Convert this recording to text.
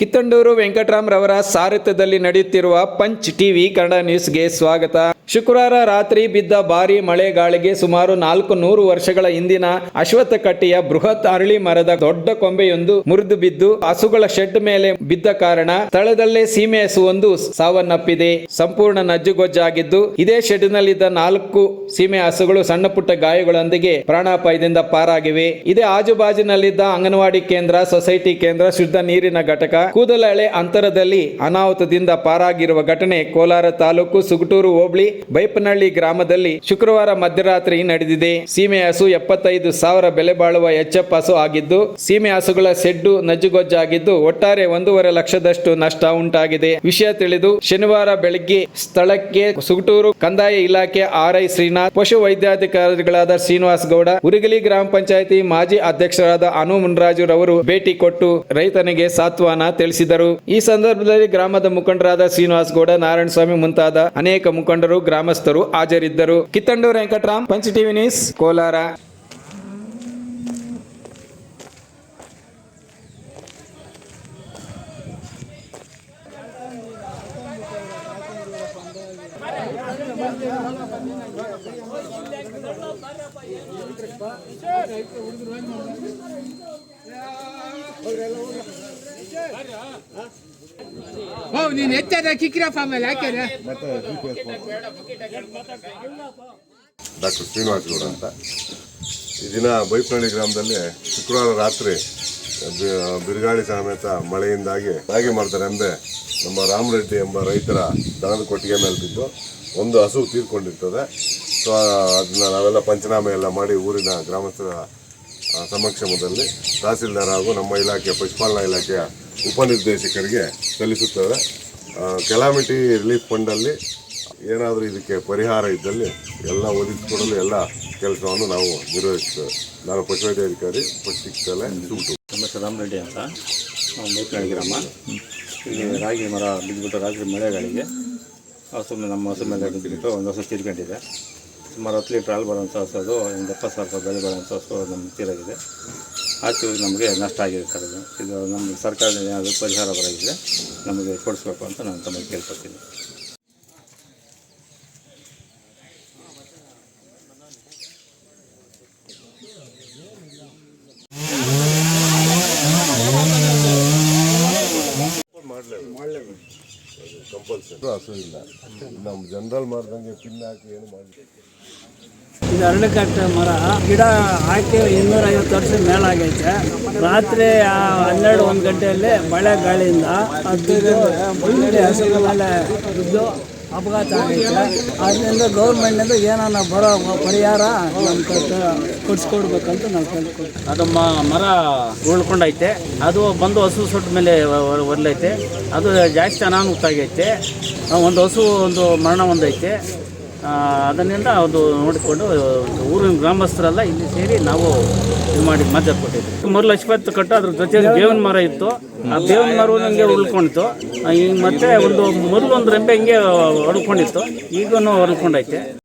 ಕಿತ್ತಂಡೂರು ವೆಂಕಟರಾಮ್ ರವರ ಸಾರಥ್ಯದಲ್ಲಿ ನಡೆಯುತ್ತಿರುವ punch TV Kannada ನ್ಯೂಸ್ಗೆ ಸ್ವಾಗತ. ಶುಕ್ರವಾರ ರಾತ್ರಿ ಬಿದ್ದ ಭಾರಿ ಮಳೆ ಗಾಳಿಗೆ ಸುಮಾರು ನಾಲ್ಕು ನೂರು ವರ್ಷಗಳ ಹಿಂದಿನ ಅಶ್ವತ್ಥಕಟ್ಟೆಯ ಬೃಹತ್ ಅರಳಿ ಮರದ ದೊಡ್ಡ ಕೊಂಬೆಯೊಂದು ಮುರಿದು ಬಿದ್ದು ಹಸುಗಳ ಶೆಡ್ ಮೇಲೆ ಬಿದ್ದ ಕಾರಣ ಸ್ಥಳದಲ್ಲೇ ಸೀಮೆ ಹಸುವೊಂದು ಸಾವನ್ನಪ್ಪಿದೆ. ಸಂಪೂರ್ಣ ನಜ್ಜುಗೊಜ್ಜಾಗಿದ್ದು ಇದೇ ಶೆಡ್ನಲ್ಲಿದ್ದ ನಾಲ್ಕು ಸೀಮೆ ಹಸುಗಳು ಸಣ್ಣ ಪುಟ್ಟ ಗಾಯಗಳೊಂದಿಗೆ ಪ್ರಾಣಾಪಾಯದಿಂದ ಪಾರಾಗಿವೆ. ಇದೇ ಆಜುಬಾಜಿನಲ್ಲಿದ್ದ ಅಂಗನವಾಡಿ ಕೇಂದ್ರ, ಸೊಸೈಟಿ ಕೇಂದ್ರ ಶುದ್ಧ ನೀರಿನ ಘಟಕ ಕೂದಲಳೆ ಅಂತರದಲ್ಲಿ ಅನಾಹುತದಿಂದ ಪಾರಾಗಿರುವ ಘಟನೆ ಕೋಲಾರ ತಾಲೂಕು ಸುಗಟೂರು ಹೋಬಳಿ ಬೈಪನಹಳ್ಳಿ ಗ್ರಾಮದಲ್ಲಿ ಶುಕ್ರವಾರ ಮಧ್ಯರಾತ್ರಿ ನಡೆದಿದೆ. ಸೀಮೆ ಹಸು ಎಪ್ಪತ್ತೈದು ಸಾವಿರ ಬೆಲೆ ಬಾಳುವ ಎಚ್ಎಫ್ ಹಸು ಆಗಿದ್ದು, ಸೀಮೆ ಹಸುಗಳ ಸೆಡ್ಡು ನಜ್ಜುಗೊಜ್ಜಾಗಿದ್ದು ಒಟ್ಟಾರೆ ಒಂದೂವರೆ ಲಕ್ಷದಷ್ಟು ನಷ್ಟ ಉಂಟಾಗಿದೆ. ವಿಷಯ ತಿಳಿದು ಶನಿವಾರ ಬೆಳಗ್ಗೆ ಸ್ಥಳಕ್ಕೆ ಸುಗಟೂರು ಕಂದಾಯ ಇಲಾಖೆ ಆರ್ಐ ಶ್ರೀನಾಥ್, ಪಶು ವೈದ್ಯಾಧಿಕಾರಿಗಳಾದ ಶ್ರೀನಿವಾಸ್ ಗೌಡ ಉರಿಗಲಿ ಗ್ರಾಮ ಪಂಚಾಯಿತಿ ಮಾಜಿ ಅಧ್ಯಕ್ಷರಾದ ಅನು ಮುನ್ರಾಜುರವರು ಭೇಟಿ ಕೊಟ್ಟು ರೈತನಿಗೆ ಸಾಂತ್ವನ ತಿಳಿಸಿದರು. ಈ ಸಂದರ್ಭದಲ್ಲಿ ಗ್ರಾಮದ ಮುಖಂಡರಾದ ಶ್ರೀನಿವಾಸ್ ಗೌಡ, ನಾರಾಯಣಸ್ವಾಮಿ ಮುಂತಾದ ಅನೇಕ ಮುಖಂಡರು, ಗ್ರಾಮಸ್ಥರು ಹಾಜರಿದ್ದರು. ಕಿತ್ತಂಡೂರು ವೆಂಕಟರಾಮ್, ಪಂಚ ಟಿವಿ ನ್ಯೂಸ್, ಕೋಲಾರ. ಓ, ನೀನು ಎತ್ತದ ಕಿಕ್ಕಿರಪ್ಪ ಆಮೇಲೆ ಯಾಕೆ ಡಾಕ್ಟರ್ ಶ್ರೀನಿವಾಸ್ ಗೌಡ ಅಂತ. ಈ ದಿನ ಬೈಪನಹಳ್ಳಿ ಗ್ರಾಮದಲ್ಲಿ ಶುಕ್ರವಾರ ರಾತ್ರಿ ಬಿರುಗಾಳಿ ಸಮೇತ ಮಳೆಯಿಂದಾಗಿ ರಾಗಿ ಮಾಡ್ತಾರೆ ಅಂದರೆ ನಮ್ಮ ರಾಮರೆಡ್ಡಿ ಎಂಬ ರೈತರ ದನದ ಕೊಟ್ಟಿಗೆ ಮೇಲೆ ಬಿದ್ದು ಒಂದು ಹಸು ತೀರ್ಕೊಂಡಿರ್ತದೆ. ಸೊ ಅದನ್ನ ನಾವೆಲ್ಲ ಪಂಚನಾಮೆ ಎಲ್ಲ ಮಾಡಿ ಊರಿನ ಗ್ರಾಮಸ್ಥರ ಸಮಕ್ಷಮದಲ್ಲಿ ತಹಸೀಲ್ದಾರ್ ಹಾಗೂ ನಮ್ಮ ಇಲಾಖೆ ಪಶುಪಾಲನಾ ಇಲಾಖೆಯ ಉಪನಿರ್ದೇಶಕರಿಗೆ ಸಲ್ಲಿಸುತ್ತೇವೆ. ಕೆಲಾಮಿಟಿ ರಿಲೀಫ್ ಫಂಡಲ್ಲಿ ಏನಾದರೂ ಇದಕ್ಕೆ ಪರಿಹಾರ ಇದ್ದಲ್ಲಿ ಎಲ್ಲ ಒದಗಿಸಿಕೊಡಲು ಎಲ್ಲ ಕೆಲಸವನ್ನು ನಾವು ನಿರ್ವಹಿಸ್ತೇವೆ ನಾನು ಪಶುವೈದ್ಯಾಧಿಕಾರಿ ಪಶು ಚಿಕಿತ್ಸಾಲಯ ನಮ್ಮ ರಾಮರೆಡ್ಡಿ ಅಂತ. ನಾವು ಗ್ರಾಮ. ಇಲ್ಲಿ ರಾಗಿ ಮರ ಬಿದ್ದುಬಿಟ್ಟು ರಾತ್ರಿ ಮಳೆಗಳಿಗೆ ಸುಮ್ಮನೆ ನಮ್ಮ ಹಸು ಮೇಲೆ ಬಿದ್ದುಬಿಟ್ಟು ಒಂದು ಹಸು ತೀರ್ಕೊಂಡಿದೆ. ಸುಮಾರು ಹತ್ತು ಲೀಟ್ರ್ ಹಾಲು ಬರೋಂಥ ಹಸು ಅದು ಒಂದು ಎಪ್ಪತ್ತು ಸಾವಿರ ರೂಪಾಯಿ ಬೆಲೆ ಬರೋಂಥ ಹಸು ನಮ್ಮ ತೀರಾಗಿದೆ. ಆಚೆ ನಮಗೆ ನಷ್ಟ ಸರ್ ಇದು ಇದು ಸರ್ಕಾರ ಸರ್ಕಾರದಿಂದ ಏನಾದರೂ ಪರಿಹಾರ ಬರೋದಿದೆ ನಮಗೆ ಕೊಡಿಸ್ಬೇಕು ಅಂತ ನಾನು ತಮಗೆ ಕೇಳ್ಕೊತೀನಿ ಮಾಡಲೇಬೇಕು. ಕಂಪಲ್ಸರಿ ಹಸು ಇಲ್ಲ ನಮ್ಮ ಜನರಲ್ ಮಾಡ್ದಂಗೆ ಪಿನ್ ಹಾಕಿ ಏನು ಮಾಡಲಿ. ಇದು ಅರಳಿಕಟ್ಟೆ ಮರ. ಗಿಡ ಹಾಕಿ ಇನ್ನೂರೈವತ್ತು ವರ್ಷ ಮೇಲಾಗೈತೆ. ರಾತ್ರಿ ಆ ಹನ್ನೆರಡು ಒಂದು ಗಂಟೆಯಲ್ಲಿ ಮಳೆ ಗಾಳಿಯಿಂದ ಅದು ಹಸಿರು ಮೇಲೆ ಬಿದ್ದು ಅಪಘಾತ ಆಗೈತೆ ಅದರಿಂದ ಗೌರ್ಮೆಂಟ್ನಿಂದ ಏನಾನ ಬರೋ ಪರಿಹಾರ ಕೊಡಿಸ್ಕೊಡ್ಬೇಕಂತ ನಾವು ಕೇಳ್ಕೊಡ್ತೀವಿ ಅದು ಮ- ಮರ ಉಳ್ಕೊಂಡೈತೆ. ಅದು ಬಂದು ಹಸು ಸುಟ್ಟ ಮೇಲೆ ಒರ್ಲೈತೆ. ಅದು ಜಾಸ್ತಿ ಅನಾನುಕೂಲ ಆಗೈತೆ. ಒಂದು ಹಸು ಒಂದು ಮರಣ ಹೊಂದೈತೆ. ಆ, ಅದನ್ನಿಂದ ಅದು ನೋಡಿಕೊಂಡು ಊರಿನ ಗ್ರಾಮಸ್ಥರೆಲ್ಲ ಇಲ್ಲಿ ಸೇರಿ ನಾವು ಇದು ಮಾಡಿ ಮಧ್ಯ ಕೊಟ್ಟಿದ್ವಿ ಮೂರು ಲಕ್ಷ ರೂಪಾಯಿ ಕಟ್ಟು ಅದ್ರ ಜೊತೆಗೆ ಬೇವಿನ ಮರ ಇತ್ತು. ಆ ಬೇವಿನ ಮರ ಹಂಗೆ ಉಳ್ಕೊಂಡಿತ್ತು. ಈಗ ಮತ್ತೆ ಒಂದು ಮೊದಲು ಒಂದು ರೆಂಬೆ ಹಿಂಗೆ ಹೊಡ್ಕೊಂಡಿತ್ತು ಈಗೂ ಹೊಡ್ಕೊಂಡೈತೆ